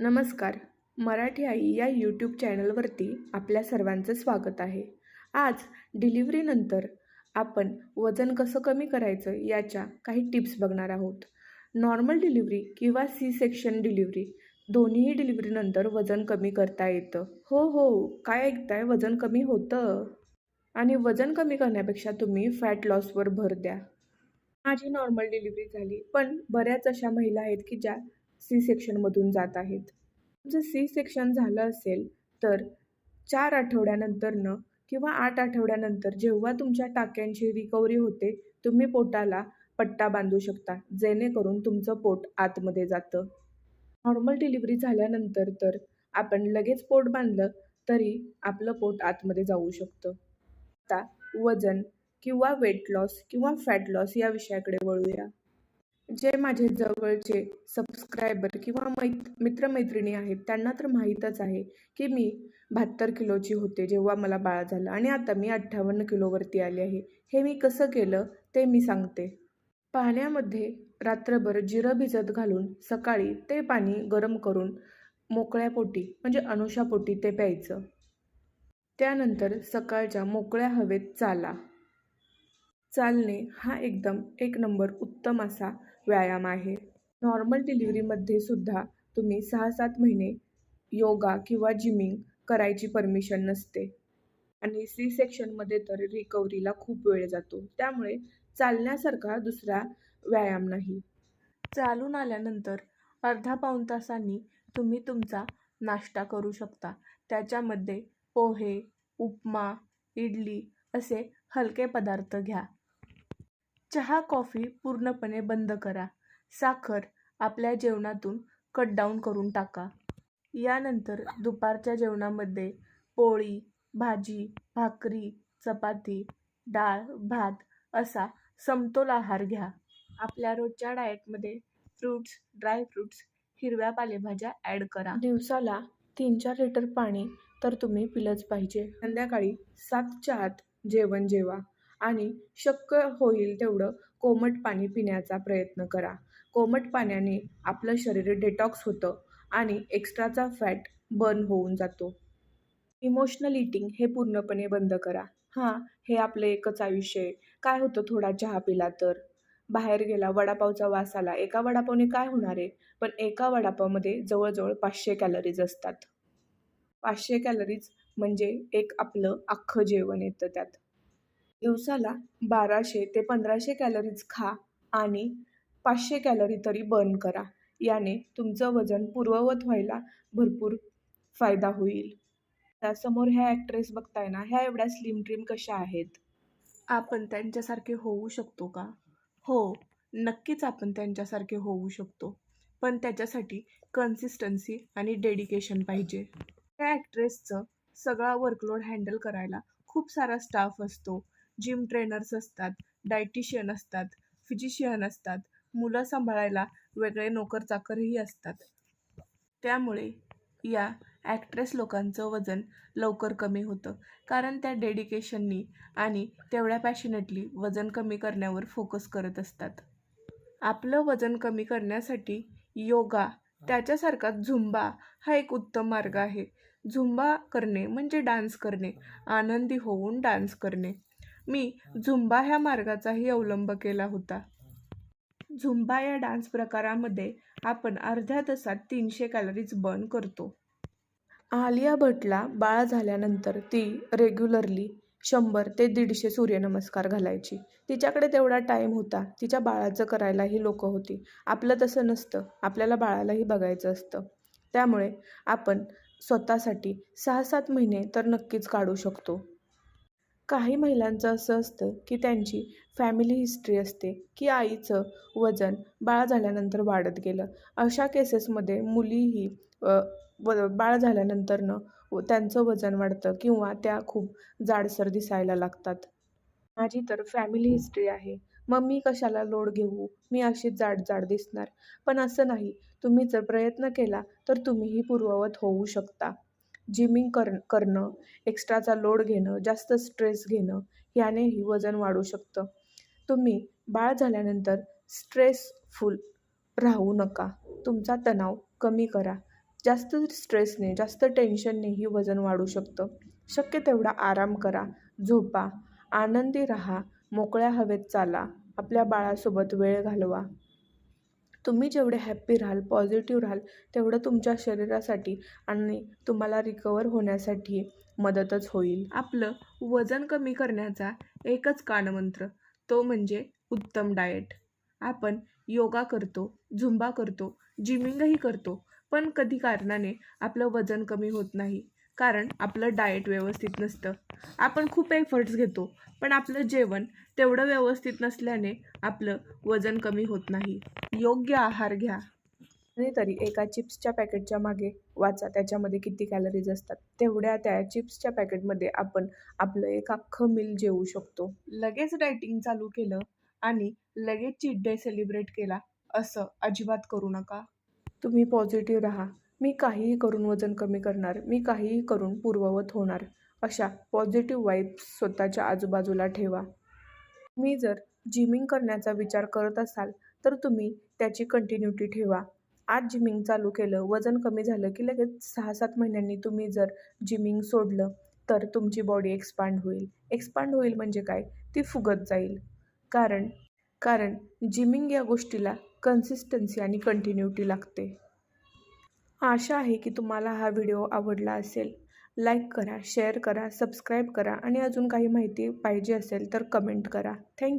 नमस्कार. मराठी आई या यूट्यूब चॅनलवरती आपल्या सर्वांचं स्वागत आहे. आज डिलिव्हरीनंतर आपण वजन कसं कमी करायचं याच्या काही टिप्स बघणार आहोत. नॉर्मल डिलिव्हरी किंवा सी सेक्शन डिलिव्हरी दोन्हीही डिलिव्हरीनंतर वजन कमी करता येतं. हो हो. काय ऐकताय? वजन कमी होतं? आणि वजन कमी करण्यापेक्षा तुम्ही फॅट लॉसवर भर द्या. माझी नॉर्मल डिलिव्हरी झाली. पण बऱ्याच अशा महिला आहेत की ज्या सी सेक्शनमधून जात आहेत. तुमचं सी सेक्शन झालं असेल तर चार आठवड्यानंतरनं किंवा आठ आठवड्यानंतर जेव्हा तुमच्या टाक्यांची रिकव्हरी होते तुम्ही पोटाला पट्टा बांधू शकता जेणेकरून तुमचं पोट आतमध्ये जातं. नॉर्मल डिलिव्हरी झाल्यानंतर तर आपण लगेच पोट बांधलं तरी आपलं पोट आतमध्ये जाऊ शकतं. आता वजन किंवा वेट लॉस किंवा फॅट लॉस या विषयाकडे वळूया. जे माझे जवळचे सबस्क्रायबर किंवा मैत मित्रमैत्रिणी आहेत त्यांना तर माहीतच आहे की मी बहात्तर किलोची होते जेव्हा मला बाळ झालं आणि आता मी अठ्ठावन्न किलोवरती आले आहे. हे मी कसं केलं ते मी सांगते. पाण्यामध्ये रात्रभर जिरं भिजत घालून सकाळी ते पाणी गरम करून मोकळ्या पोटी म्हणजे अनुषापोटी ते प्यायचं. त्यानंतर सकाळच्या मोकळ्या हवेत चाला. चालणे हा एकदम एक नंबर उत्तम असा व्यायाम आहे. नॉर्मल डिलिव्हरीमध्ये सुद्धा तुम्ही सहा सात महिने योगा किंवा जिमिंग करायची परमिशन नसते. आणि सी सेक्शनमध्ये तर रिकव्हरीला खूप वेळ जातो. त्यामुळे चालण्यासारखा दुसरा व्यायाम नाही. चालून आल्यानंतर अर्धा पाऊण तासांनी तुम्ही तुमचा नाश्ता करू शकता. त्याच्यामध्ये पोहे उपमा इडली असे हलके पदार्थ घ्या. चहा कॉफी पूर्णपणे बंद करा. साखर आपल्या जेवणातून कट डाऊन करून टाका. यानंतर दुपारच्या जेवणामध्ये पोळी भाजी भाकरी चपाती डाळ भात असा समतोल आहार घ्या. आपल्या रोजच्या डाएटमध्ये फ्रूट्स ड्रायफ्रूट्स हिरव्या पालेभाज्या ॲड करा. दिवसाला तीन चार लिटर पाणी तर तुम्ही पिलंच पाहिजे. संध्याकाळी सातच्या आत जेवण जेवा. आणि शक्य होईल तेवढं कोमट पाणी पिण्याचा प्रयत्न करा. कोमट पाण्याने आपलं शरीर डेटॉक्स होतं आणि एक्स्ट्राचा फॅट बर्न होऊन जातो. इमोशनल इटिंग हे पूर्णपणे बंद करा. हां हे आपलं एकच आयुष्य आहे. काय होतं थोडा चहा पिला तर? बाहेर गेला वडापावचा वास आला. एका वडापावने काय होणार आहे? पण एका वडापावमध्ये जवळजवळ पाचशे कॅलरीज असतात. पाचशे कॅलरीज म्हणजे एक आपलं अख्खं जेवण येतं त्यात. दिवसाला बाराशे ते पंधराशे कॅलरीज खा आणि पाचशे कॅलरी तरी बर्न करा. याने तुमचं वजन पूर्ववत व्हायला भरपूर फायदा होईल. त्यासमोर ह्या ॲक्ट्रेस बघताय ना ह्या एवढ्या स्लिम ड्रीम कशा आहेत? आपण त्यांच्यासारखे होऊ शकतो का? हो नक्कीच आपण त्यांच्यासारखे होऊ शकतो. पण त्याच्यासाठी कन्सिस्टन्सी आणि डेडिकेशन पाहिजे. त्या ॲक्ट्रेसचं सगळा वर्कलोड हँडल करायला खूप सारा स्टाफ असतो. जिम ट्रेनर्स असतात डायटिशियन असतात फिजिशियन असतात मुलं सांभाळायला वेगळे नोकर चाकरही असतात. त्यामुळे या ॲक्ट्रेस लोकांचं वजन लवकर कमी होतं. कारण त्या डेडिकेशननी आणि तेवढ्या पॅशनेटली वजन कमी करण्यावर फोकस करत असतात. आपलं वजन कमी करण्यासाठी योगा त्याच्यासारखा झुंबा हा एक उत्तम मार्ग आहे. झुंबा करणे म्हणजे डान्स करणे आनंदी होऊन डान्स करणे. मी झुंबा ह्या मार्गाचाही अवलंब केला होता. झुंबा या डान्स प्रकारामध्ये आपण अर्ध्या तासात तीनशे कॅलरीज बर्न करतो. आलिया भटला बाळ झाल्यानंतर ती रेग्युलरली शंभर ते दीडशे सूर्यनमस्कार घालायची. तिच्याकडे तेवढा टाईम होता. तिच्या बाळाचं करायलाही लोक होती. आपलं तसं नसतं. आपल्याला बाळालाही बघायचं असतं. त्यामुळे आपण स्वतःसाठी सहा सात महिने तर नक्कीच काढू शकतो. काही महिलांचं असं असतं की त्यांची फॅमिली हिस्ट्री असते की आईचं वजन बाळ झाल्यानंतर वाढत गेलं. अशा केसेसमध्ये मुलीही व बाळ झाल्यानंतरनं त्यांचं वजन वाढतं किंवा त्या खूप जाडसर दिसायला लागतात. माझी तर फॅमिली हिस्ट्री आहे. मग मी कशाला लोड घेऊ? मी अशीच जाड जाड दिसणार. पण असं नाही. तुम्ही जर प्रयत्न केला तर तुम्हीही पूर्ववत होऊ शकता. जिमिंग कर करणं एक्स्ट्राचा लोड घेणं जास्त स्ट्रेस घेणं यानेही वजन वाढू शकतं. तुम्ही बाळ झाल्यानंतर स्ट्रेसफुल राहू नका. तुमचा तणाव कमी करा. जास्त स्ट्रेसने जास्त टेन्शननेही वजन वाढू शकतं. शक्य तेवढा आराम करा. झोपा. आनंदी राहा. मोकळ्या हवेत चाला. आपल्या बाळासोबत वेळ घालवा. तुम्ही जेवढे हॅप्पी राहाल पॉझिटिव्ह राहाल तेवढं तुमच्या शरीरासाठी आणि तुम्हाला रिकवर होण्यासाठी मदतच होईल. आपलं वजन कमी करण्याचा एकच कानमंत्र तो म्हणजे उत्तम डाएट आपण योगा करतो झुंबा करतो जिमिंगही करतो पण कधी कारणाने आपलं वजन कमी होत नाही. कारण आपलं डाएट व्यवस्थित नसतं. आपण खूप एफर्ट्स घेतो पण आपलं जेवण तेवढं व्यवस्थित नसल्याने आपलं वजन कमी होत नाही. योग्य आहार घ्या. तरी एका चिप्सच्या पॅकेटच्या मागे वाचा त्याच्यामध्ये किती कॅलरीज असतात. तेवढ्या त्या चिप्सच्या पॅकेटमध्ये आपण आपलं एक अख्खं मिल जेवू शकतो. लगेच डायटिंग चालू केलं आणि लगेच चीट डे सेलिब्रेट केला असं अजिबात करू नका. तुम्ही पॉझिटिव्ह राहा. मी काहीही करून वजन कमी करणार मी काहीही करून पूर्ववत होणार अशा पॉझिटिव्ह वाईब्स स्वतःच्या आजूबाजूला ठेवा. मी जर जिमिंग करण्याचा विचार करत असाल तर तुम्ही त्याची कंटिन्युटी ठेवा. आज जिमिंग चालू केलं वजन कमी झालं की लगेच सहा सात महिन्यांनी तुम्ही जर जिमिंग सोडलं तर तुमची बॉडी एक्सपांड होईल. एक्सपांड होईल म्हणजे काय? ती फुगत जाईल. कारण कारण जिमिंग या गोष्टीला कन्सिस्टन्सी आणि कंटिन्युटी लागते. आशा आहे की तुम्हाला हा व्हिडिओ आवडला असेल. लाईक करा शेअर करा सबस्क्राईब करा आणि अजून काही माहिती पाहिजे असेल तर कमेंट करा. थँक्यू